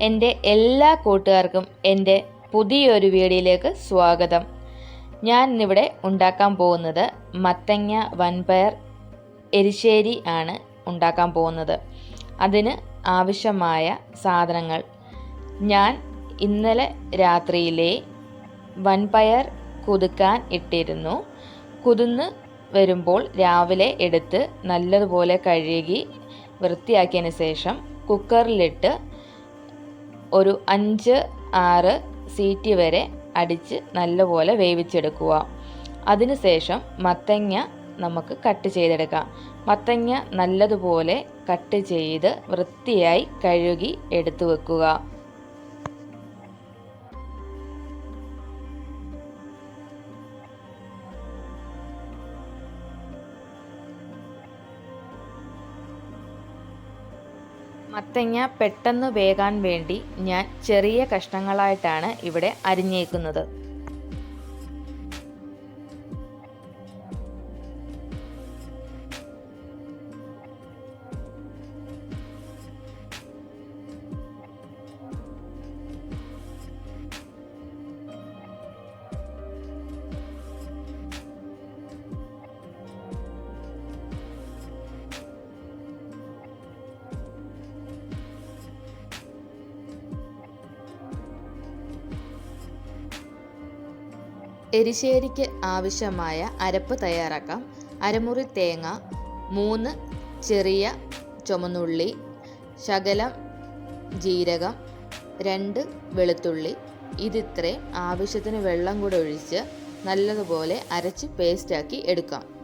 എന്റെ എല്ലാ കൂട്ടുകാർക്കും എന്റെ പുതിയൊരു വീഡിയോയിലേക്ക് സ്വാഗതം. ഞാൻ ഇന്നിവിടെ ഉണ്ടാക്കാൻ പോകുന്നത് മത്തങ്ങ വൻപയർ എരിശ്ശേരി ആണ് ഉണ്ടാക്കാൻ പോകുന്നത്. അതിന് ആവശ്യമായ സാധനങ്ങൾ. ഞാൻ ഇന്നലെ രാത്രിയിലെ വൻപയർ കുതുക്കാൻ ഇട്ടിരുന്നു. കുതിന്ന് വരുമ്പോൾ രാവിലെ എടുത്ത് നല്ലതുപോലെ കഴുകി വൃത്തിയാക്കിയതിന് ശേഷം കുക്കറിലിട്ട് ഒരു അഞ്ച് ആറ് സീറ്റി വരെ അടിച്ച് നല്ലപോലെ വേവിച്ചെടുക്കുക. അതിനുശേഷം മത്തങ്ങ നമുക്ക് കട്ട് ചെയ്തെടുക്കാം. മത്തങ്ങ നല്ലതുപോലെ കട്ട് ചെയ്ത് വൃത്തിയായി കഴുകി എടുത്തു വെക്കുക. മത്തങ്ങ പെട്ടെന്ന് വേകാൻ വേണ്ടി ഞാൻ ചെറിയ കഷ്ണങ്ങളായിട്ടാണ് ഇവിടെ അരിഞ്ഞേക്കുന്നത്. എരിശ്ശേരിക്ക് ആവശ്യമായ അരപ്പ് തയ്യാറാക്കാം. അരമുറി തേങ്ങ മൂന്ന് ചെറിയ ചുമന്നുള്ളി ശകലം ജീരകം രണ്ട് വെളുത്തുള്ളി. ഇതിത്രയും ആവശ്യത്തിന് വെള്ളം കൂടെ ഒഴിച്ച് നല്ലതുപോലെ അരച്ച് പേസ്റ്റാക്കി എടുക്കാം.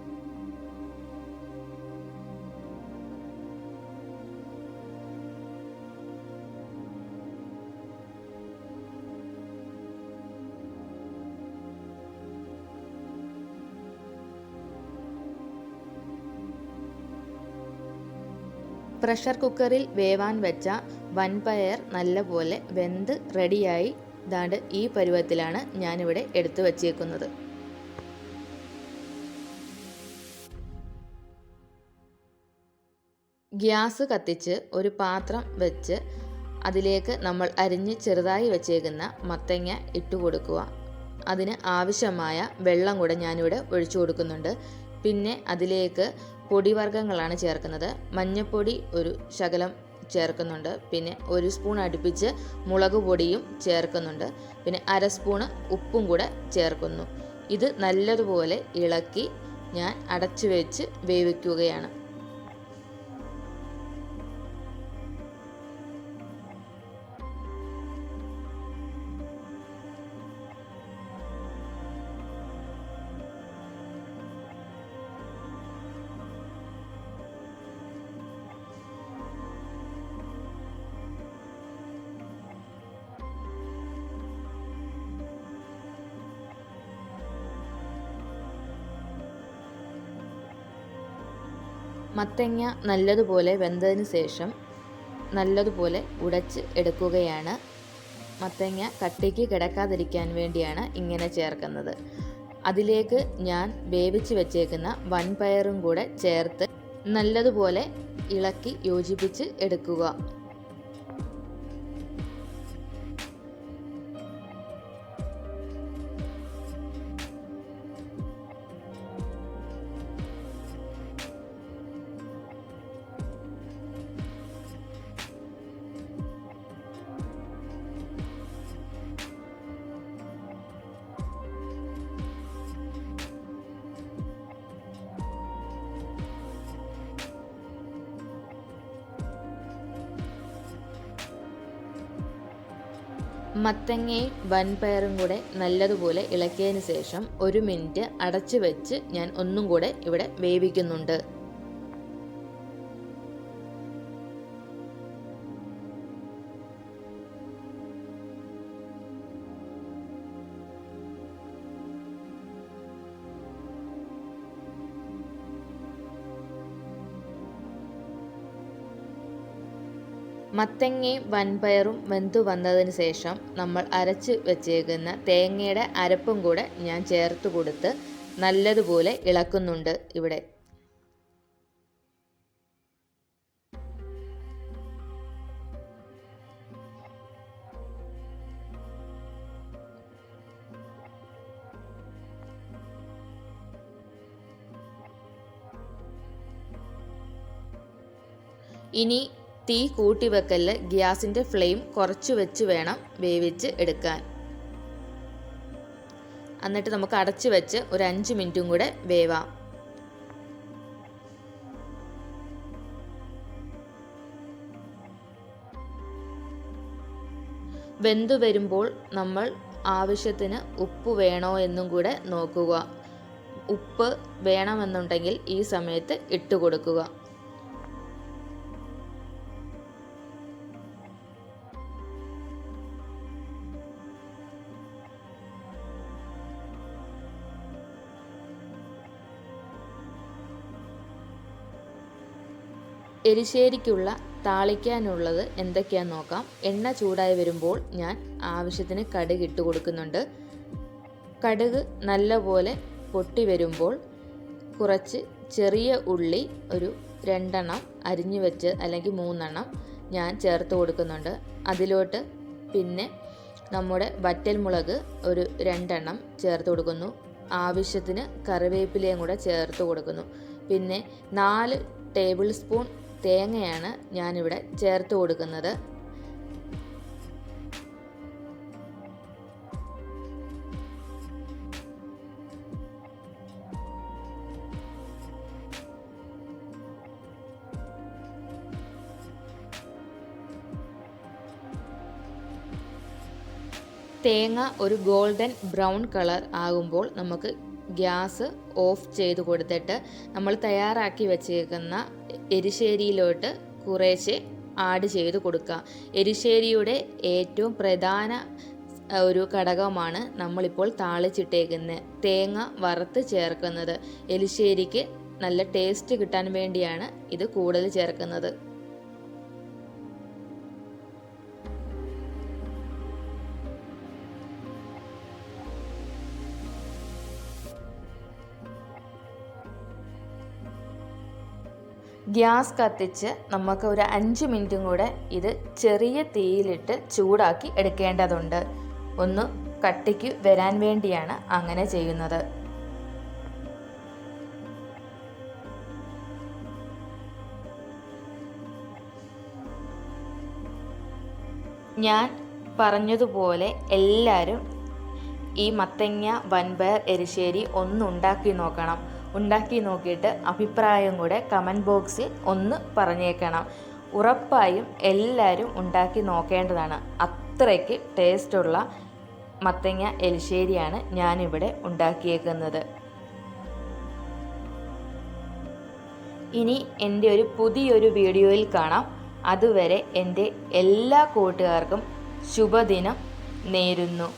പ്രഷർ കുക്കറിൽ വേവാൻ വെച്ച വൻപയർ നല്ലപോലെ വെന്ത് റെഡിയായി. ദാണ്ട് ഈ പരുവത്തിലാണ് ഞാനിവിടെ എടുത്തു വച്ചേക്കുന്നത്. ഗ്യാസ് കത്തിച്ച് ഒരു പാത്രം വെച്ച് അതിലേക്ക് നമ്മൾ അരിഞ്ഞ് ചെറുതായി വെച്ചേക്കുന്ന മത്തങ്ങ ഇട്ട് കൊടുക്കുക. അതിന് ആവശ്യമായ വെള്ളം കൂടെ ഞാനിവിടെ ഒഴിച്ചു കൊടുക്കുന്നുണ്ട്. പിന്നെ അതിലേക്ക് പൊടിവർഗങ്ങളാണ് ചേർക്കുന്നത്. മഞ്ഞൾപ്പൊടി ഒരു ശകലം ചേർക്കുന്നുണ്ട്. പിന്നെ ഒരു സ്പൂൺ അടുപ്പിച്ച് മുളക് പൊടിയും ചേർക്കുന്നുണ്ട്. പിന്നെ അര സ്പൂണ് ഉപ്പും കൂടെ ചേർക്കുന്നു. ഇത് നല്ലതുപോലെ ഇളക്കി ഞാൻ അടച്ചു വെച്ച് വേവിക്കുകയാണ്. മത്തങ്ങ നല്ലതുപോലെ വെന്തതിന് ശേഷം നല്ലതുപോലെ ഉടച്ച് എടുക്കുകയാണ്. മത്തങ്ങ കട്ടിക്ക് കിടക്കാതിരിക്കാൻ വേണ്ടിയാണ് ഇങ്ങനെ ചേർക്കുന്നത്. അതിലേക്ക് ഞാൻ വേവിച്ച് വെച്ചേക്കുന്ന വൻപയറും കൂടെ ചേർത്ത് നല്ലതുപോലെ ഇളക്കി യോജിപ്പിച്ച് എടുക്കുക. മത്തങ്ങയും വൻപയറും കൂടെ നല്ലതുപോലെ ഇളക്കിയതിന് ശേഷം ഒരു മിനിറ്റ് അടച്ചു വെച്ച് ഞാൻ ഒന്നും കൂടെ ഇവിടെ വേവിക്കുന്നുണ്ട്. മത്തങ്ങയും വൻപയറും വെന്തു വന്നതിന് ശേഷം നമ്മൾ അരച്ച് വെച്ചേക്കുന്ന തേങ്ങയുടെ അരപ്പും കൂടെ ഞാൻ ചേർത്ത് കൊടുത്ത് നല്ലതുപോലെ ഇളക്കുന്നുണ്ട് ഇവിടെ. ഇനി തീ കൂട്ടി വെക്കൽ ഗ്യാസിന്റെ ഫ്ലെയിം കുറച്ച് വെച്ച് വേണം വേവിച്ച് എടുക്കാൻ. എന്നിട്ട് നമുക്ക് അടച്ചു വെച്ച് ഒരു അഞ്ച് മിനിറ്റും കൂടെ വേവാം. വെന്തു വരുമ്പോൾ നമ്മൾ ആവശ്യത്തിന് ഉപ്പ് വേണോ എന്നും കൂടെ നോക്കുക. ഉപ്പ് വേണമെന്നുണ്ടെങ്കിൽ ഈ സമയത്ത് ഇട്ട് കൊടുക്കുക. എരിശ്ശേരിക്കുള്ള താളിക്കാനുള്ളത് എന്തൊക്കെയാന്ന് നോക്കാം. എണ്ണ ചൂടായി വരുമ്പോൾ ഞാൻ ആവശ്യത്തിന് കടുക് ഇട്ട് കൊടുക്കുന്നുണ്ട്. കടുക് നല്ലപോലെ പൊട്ടി വരുമ്പോൾ കുറച്ച് ചെറിയ ഉള്ളി ഒരു രണ്ടെണ്ണം അരിഞ്ഞു വെച്ച് അല്ലെങ്കിൽ മൂന്നെണ്ണം ഞാൻ ചേർത്ത് കൊടുക്കുന്നുണ്ട്. അതിലോട്ട് പിന്നെ നമ്മുടെ വറ്റൽമുളക് ഒരു രണ്ടെണ്ണം ചേർത്ത് കൊടുക്കുന്നു. ആവശ്യത്തിന് കറിവേപ്പിലയും കൂടെ ചേർത്ത് കൊടുക്കുന്നു. പിന്നെ നാല് ടേബിൾ സ്പൂൺ തേങ്ങയാണ് ഞാനിവിടെ ചേർത്ത് കൊടുക്കുന്നത്. തേങ്ങ ഒരു ഗോൾഡൻ ബ്രൗൺ കളർ ആകുമ്പോൾ നമുക്ക് ഗ്യാസ് ഓഫ് ചെയ്ത് കൊടുത്തിട്ട് നമ്മൾ തയ്യാറാക്കി വെച്ചേക്കുന്ന എരിശ്ശേരിയിലോട്ട് കുറേശ്ശെ ആഡ് ചെയ്ത് കൊടുക്കുക. എരിശ്ശേരിയുടെ ഏറ്റവും പ്രധാന ഒരു ഘടകമാണ് നമ്മളിപ്പോൾ താളിച്ചിട്ടേക്കുന്നത് തേങ്ങ വറുത്ത് ചേർക്കുന്നത്. എലിശ്ശേരിക്ക് നല്ല ടേസ്റ്റ് കിട്ടാൻ വേണ്ടിയാണ് ഇത് കൂടുതൽ ചേർക്കുന്നത്. ഗ്യാസ് കത്തിച്ച് നമുക്ക് ഒരു അഞ്ച് മിനിറ്റും കൂടെ ഇത് ചെറിയ തീയിലിട്ട് ചൂടാക്കി എടുക്കേണ്ടതുണ്ട്. ഒന്ന് കട്ടിക്ക് വരാൻ വേണ്ടിയാണ് അങ്ങനെ ചെയ്യുന്നത്. ഞാൻ പറഞ്ഞതുപോലെ എല്ലാവരും ഈ മത്തങ്ങ വൻപയർ എരിശ്ശേരി ഒന്നുണ്ടാക്കി നോക്കണം. ഉണ്ടാക്കി നോക്കിയിട്ട് അഭിപ്രായം കൂടെ കമന്റ് ബോക്സിൽ ഒന്ന് പറഞ്ഞേക്കണം. ഉറപ്പായും എല്ലാവരും ഉണ്ടാക്കി നോക്കേണ്ടതാണ്. അത്രയ്ക്ക് ടേസ്റ്റുള്ള മത്തങ്ങ എലിശ്ശേരിയാണ് ഞാനിവിടെ ഉണ്ടാക്കിയേക്കുന്നത്. ഇനി എന്റെ ഒരു പുതിയൊരു വീഡിയോയിൽ കാണാം. അതുവരെ എന്റെ എല്ലാ കൂട്ടുകാർക്കും ശുഭദിനം നേരുന്നു.